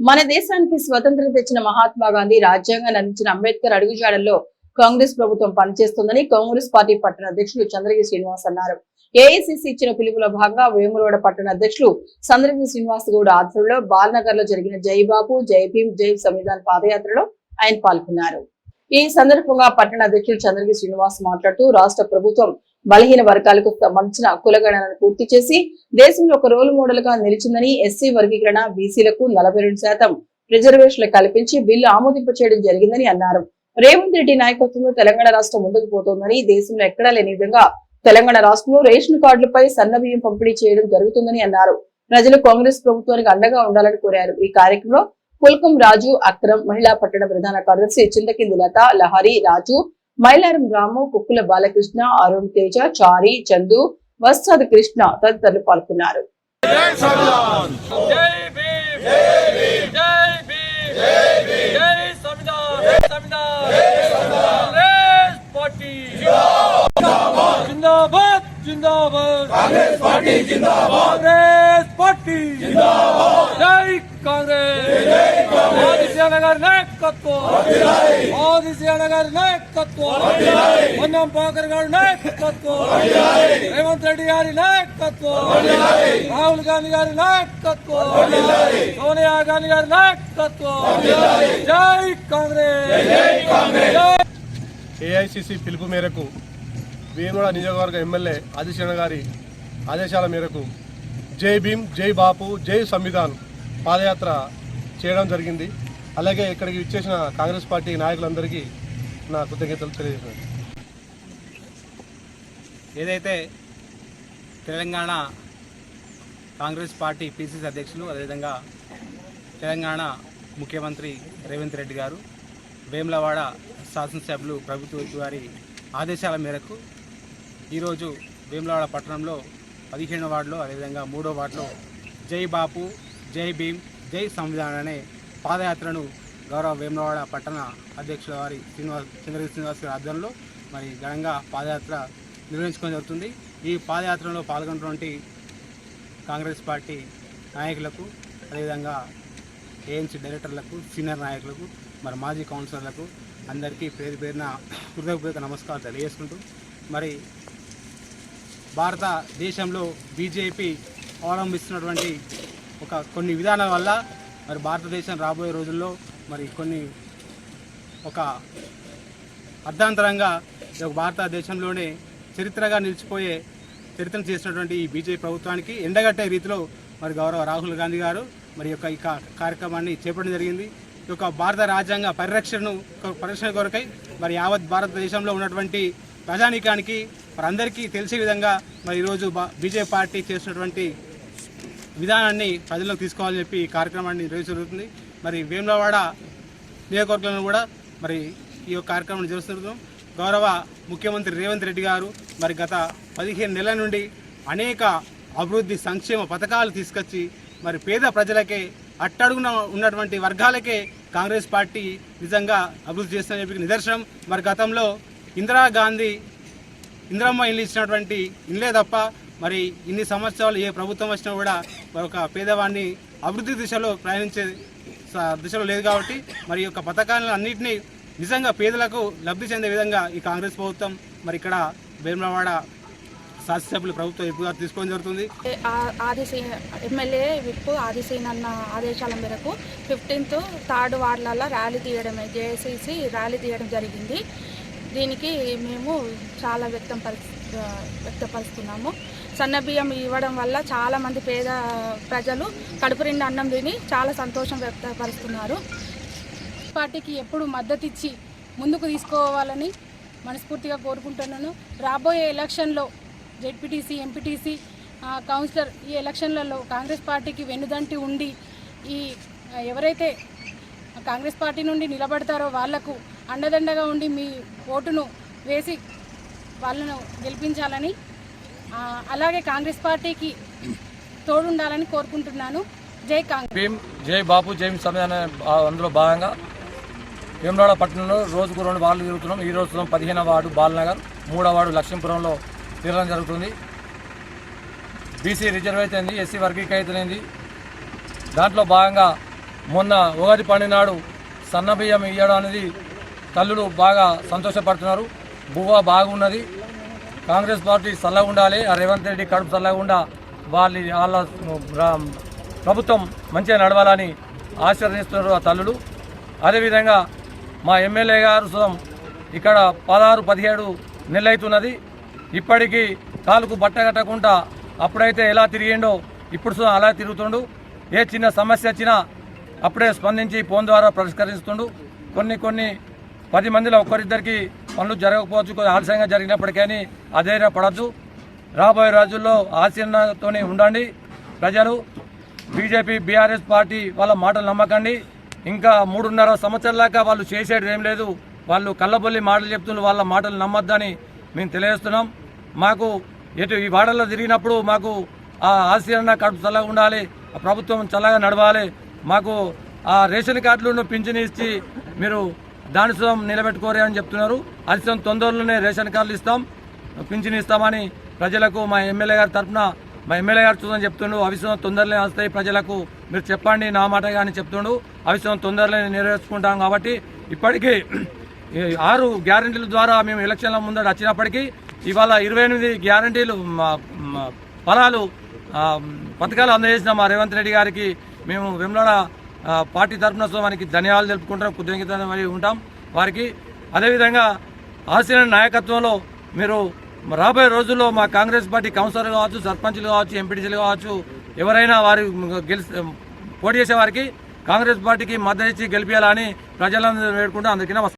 మన దేశానికి స్వతంత్రం తెచ్చిన మహాత్మా గాంధీ రాజ్యాంగం అందించిన అంబేద్కర్ అడుగుజాడల్లో కాంగ్రెస్ ప్రభుత్వం పనిచేస్తుందని కాంగ్రెస్ పార్టీ పట్టణ అధ్యక్షులు చంద్రగిరి శ్రీనివాస్ అన్నారు. ఏఐసిసి ఇచ్చిన పిలుపులో భాగంగా వేములవాడ పట్టణ అధ్యక్షులు చంద్రగిరి శ్రీనివాస్ గౌడ్ ఆధ్వర్యంలో బాలనగర్లో జరిగిన జైబాబు జై భీమ్ జై సంవిధాన్ పాదయాత్రలో ఆయన పాల్గొన్నారు. ఈ సందర్భంగా పట్టణ అధ్యక్షులు చంద్రగిరి శ్రీనివాస్ మాట్లాడుతూ రాష్ట్ర ప్రభుత్వం బలహీన వర్గాలకు సంబంధించిన కులగణనను పూర్తి చేసి దేశంలో ఒక రోల్ మోడల్గా నిలిచిందని ఎస్సీ వర్గీకరణ బీసీలకు నలభై రెండు శాతం రిజర్వేషన్లు కల్పించి బిల్లు ఆమోదింప చేయడం జరిగిందని అన్నారు. రేవంత్ రెడ్డి నాయకత్వంలో తెలంగాణ రాష్ట్రం ముందుకు పోతోందని దేశంలో ఎక్కడా లేని విధంగా తెలంగాణ రాష్ట్రంలో రేషన్ కార్డులపై సన్నబియ్యం పంపిణీ చేయడం జరుగుతుందని అన్నారు. ప్రజలు కాంగ్రెస్ ప్రభుత్వానికి అండగా ఉండాలని కోరారు. ఈ కార్యక్రమంలో పుల్కం రాజు అక్రమ్ మహిళా పట్టణ ప్రధాన కార్యదర్శి చింతకింది లత లహరి రాజు మైలారం రాము కుక్కుల బాలకృష్ణ అరుణ్ తేజ చారి చందు వస్తాద్ కృష్ణ తదితరులు పాల్గొన్నారు జై భీమ్ జై భీమ్ జై భీమ్ జై భీమ్ జై సంవిధాన్ జై సంవిధాన్ జై సంవిధాన్ కాంగ్రెస్ పార్టీ జిందాబాద్ జిందాబాద్ కాంగ్రెస్ పార్టీ జిందాబాద్ కాంగ్రెస్ పార్టీ జిందాబాద్ జై కాంగ్రెస్ జై కాంగ్రెస్ ఆదిశేన గారి నాయకత్వం ఆదిశేన గారి నాయకత్వం పొన్నం పాకర్ గారి నాయకత్వం రేవంత్ రెడ్డి గారి నాయకత్వం రాహుల్ గాంధీ గారి నాయకత్వం సోనియా గాంధీ గారి నాయకత్వం జై కాంగ్రెస్ ఏఐసిసి పిలుపు మేరకు వేముల నియోజకవర్గ ఎమ్మెల్యే ఆదిశరణ గారి ఆదేశాల మేరకు జై భీమ్ జై బాపు జై సంవిధాన్ పాదయాత్ర చేయడం జరిగింది. అలాగే ఇక్కడికి ఇచ్చేసిన కాంగ్రెస్ పార్టీ నాయకులందరికీ నా కృతజ్ఞతలు తెలియజేస్తున్నాను. ఏదైతే తెలంగాణ కాంగ్రెస్ పార్టీ పిసిసి అధ్యక్షులు అదేవిధంగా తెలంగాణ ముఖ్యమంత్రి రేవంత్ రెడ్డి గారు వేములవాడ శాసనసభ్యులు ప్రభుత్వ వారి ఆదేశాల మేరకు ఈరోజు వేములవాడ పట్టణంలో పదిహేను వార్డులో అదేవిధంగా మూడో వార్డులో జై బాపు జై భీమ్ జై సంవిధాన్ అనే పాదయాత్రను గౌరవ వేమలవాడ పట్టణ అధ్యక్షుల వారి శ్రీనివాస్ చంద్రగిరి శ్రీనివాస్ గారి ఆధ్వర్యంలో మరి ఘనంగా పాదయాత్ర నిర్వహించుకోవడం జరుగుతుంది. ఈ పాదయాత్రలో పాల్గొన్నటువంటి కాంగ్రెస్ పార్టీ నాయకులకు అదేవిధంగా ఏఎంసీ డైరెక్టర్లకు సీనియర్ నాయకులకు మరి మాజీ కౌన్సిలర్లకు అందరికీ పేరు పేరున హృదయపూర్వక నమస్కారం తెలియజేసుకుంటూ మరి భారతదేశంలో బీజేపీ అవలంబిస్తున్నటువంటి ఒక కొన్ని విధానాల వల్ల మరి భారతదేశం రాబోయే రోజుల్లో మరి కొన్ని ఒక అర్ధాంతరంగా భారతదేశంలోనే చరిత్రగా నిలిచిపోయే చరిత్రను చేసినటువంటి ఈ బీజేపీ ప్రభుత్వానికి ఎండగట్టే రీతిలో మరి గౌరవ రాహుల్ గాంధీ గారు మరి యొక్క ఈ కార్యక్రమాన్ని చేపట్టడం జరిగింది. ఈ యొక్క భారత రాజ్యాంగ పరిరక్షణను పరిరక్షణ కొరకై మరి యావత్ భారతదేశంలో ఉన్నటువంటి ప్రజానీకానికి మరి అందరికీ తెలిసే విధంగా మరి ఈరోజు బీజేపీ పార్టీ చేసినటువంటి విధానాన్ని ప్రజల్లో తీసుకోవాలని చెప్పి ఈ కార్యక్రమాన్ని జరుగుతుంది. మరి వేములవాడ నియోజకవర్గంలో కూడా మరి ఈ యొక్క కార్యక్రమాన్ని నిర్వహిస్తున్నాం గౌరవ ముఖ్యమంత్రి రేవంత్ రెడ్డి గారు మరి గత పదిహేను నెలల నుండి అనేక అభివృద్ధి సంక్షేమ పథకాలు తీసుకొచ్చి మరి పేద ప్రజలకే అట్టడుగున ఉన్నటువంటి వర్గాలకే కాంగ్రెస్ పార్టీ నిజంగా అభివృద్ధి చేస్తుందని చెప్పి నిదర్శనం. మరి గతంలో ఇందిరాగాంధీ ఇందిరమ్మ ఇల్లు ఇచ్చినటువంటి ఇల్లే తప్ప మరి ఇన్ని సంవత్సరాలు ఏ ప్రభుత్వం వచ్చినా కూడా ఒక పేదవాడిని అభివృద్ధి దిశలో ప్రయాణించే దిశలో లేదు కాబట్టి మరి యొక్క పథకాలను అన్నింటినీ నిజంగా పేదలకు లబ్ధి చెందే విధంగా ఈ కాంగ్రెస్ ప్రభుత్వం మరి ఇక్కడ వేములవాడ శాసనసభ్యులు ప్రభుత్వం ఎక్కువగా తీసుకోవడం జరుగుతుంది. ఆదిశీ ఎమ్మెల్యే విప్ ఆదిశీన్ అన్న ఆదేశాల మేరకు ఫిఫ్టీన్త్ థర్డ్ వార్డులలో ర్యాలీ తీయడమే జేఏసీసీ ర్యాలీ తీయడం జరిగింది. దీనికి మేము చాలా వ్యక్తం పరి వ్యక్తపరుస్తున్నాము. సన్నబియ్యం ఇవ్వడం వల్ల చాలామంది పేద ప్రజలు కడుపు నిండా అన్నం తిని చాలా సంతోషం వ్యక్తపరుస్తున్నారు. పార్టీకి ఎప్పుడు మద్దతు ఇచ్చి ముందుకు తీసుకోవాలని మనస్ఫూర్తిగా కోరుకుంటున్నాను. రాబోయే ఎలక్షన్లో జెడ్పీటీసీ ఎంపీటీసీ కౌన్సిలర్ ఈ ఎలక్షన్లలో కాంగ్రెస్ పార్టీకి వెన్నుదంటి ఉండి ఈ ఎవరైతే కాంగ్రెస్ పార్టీ నుండి నిలబడతారో వాళ్ళకు అండదండగా ఉండి మీ ఓటును వేసి వాళ్ళను గెలిపించాలని అలాగే కాంగ్రెస్ పార్టీకి తోడుండాలని కోరుకుంటున్నాను. జై కాంగ్రెస్. భీమ్ జై బాపు జై సమయాన అందులో భాగంగా వేమరాడ పట్టణంలో రోజుకు రెండు వార్డులు తిరుగుతున్నాం ఈ రోజు పదిహేనవ వార్డు బాలనగర్ మూడవ వార్డు లక్ష్మీపురంలో తిరగడం జరుగుతుంది. బీసీ రిజర్వ్ అయితేంది ఎస్సీ వర్గీకరణ దాంట్లో భాగంగా మొన్న ఉగాది పండుగ నాడు సన్న బియ్యం ఇవ్వడం అనేది తల్లులు బాగా సంతోషపడుతున్నారు. బువ్వ బాగున్నది. కాంగ్రెస్ పార్టీ చల్లగా ఉండాలి. ఆ రేవంత్ రెడ్డి కడుపు చల్లగా వాళ్ళ వాళ్ళ ప్రభుత్వం మంచిగా నడవాలని ఆశీర్వదిస్తున్నారు ఆ తల్లులు. అదేవిధంగా మా ఎమ్మెల్యే గారు సుతం ఇక్కడ పదహారు పదిహేడు నెలలైతున్నది. ఇప్పటికీ కాలుకు బట్ట కట్టకుండా అప్పుడైతే ఎలా తిరిగిండో ఇప్పుడు సుతం అలా తిరుగుతుండు. ఏ చిన్న సమస్య వచ్చినా అప్పుడే స్పందించి ఫోన్ ద్వారా పరిష్కరిస్తుండు. కొన్ని కొన్ని పది మందిలో ఒక్కరిద్దరికి పనులు జరగకపోవచ్చు కొద్దిగా ఆలస్యంగా జరిగినప్పటికీ అధైర్య పడద్దు. రాబోయే రోజుల్లో ఆశీర్ణతోనే ఉండండి. ప్రజలు బీజేపీ బీఆర్ఎస్ పార్టీ వాళ్ళ మాటలు నమ్మకండి. ఇంకా మూడున్నర సంవత్సరాల వాళ్ళు చేసేది ఏం లేదు. వాళ్ళు కళ్ళబొల్లి మాటలు చెప్తున్న వాళ్ళ మాటలు నమ్మొద్దని మేము తెలియజేస్తున్నాం. మాకు ఎటు ఈ వాడల్లో తిరిగినప్పుడు మాకు ఆ ఆశీర్ణ కడుపు చల్లగా ఉండాలి ప్రభుత్వం చల్లగా నడవాలి. మాకు ఆ రేషన్ కార్డులను పింఛను ఇచ్చి మీరు దాని నిలబెట్టుకోరే అని చెప్తున్నారు. అది తొందరలోనే రేషన్ కార్డులు ఇస్తాం పింఛన్ ఇస్తామని ప్రజలకు మా ఎమ్మెల్యే గారి తరఫున మా ఎమ్మెల్యే గారు చూద్దాం చెప్తుండు. అవిశ్వం తొందరలో వస్తాయి ప్రజలకు. మీరు చెప్పండి నా మాట కానీ చెప్తుండు. అవిశ్వం తొందరలో నెరవేర్చుకుంటాం కాబట్టి ఇప్పటికీ ఆరు గ్యారంటీల ద్వారా మేము ఎలక్షన్ల ముందర వచ్చినప్పటికీ ఇవాళ ఇరవై ఎనిమిది గ్యారంటీలు మా- ఫలాలు పథకాలు అందజేసిన మా రేవంత్ రెడ్డి గారికి మేము వెమ్లాడ పార్టీ తరఫున మనకి ధన్యవాదాలు తెలుపుకుంటాం కృతజ్ఞతలు ఉంటాం. వారికి అదేవిధంగా ఆశీన నాయకత్వంలో మీరు రాబోయే రోజుల్లో మా కాంగ్రెస్ పార్టీ కౌన్సిలర్ కావచ్చు సర్పంచ్లు కావచ్చు ఎంపీటీసీలు కావచ్చు ఎవరైనా వారి గెలిచి పోటీ చేసే వారికి కాంగ్రెస్ పార్టీకి మద్దతు ఇచ్చి గెలిపించాలని ప్రజలందరూ వేడుకుంటూ అందరికీ నమస్కారం.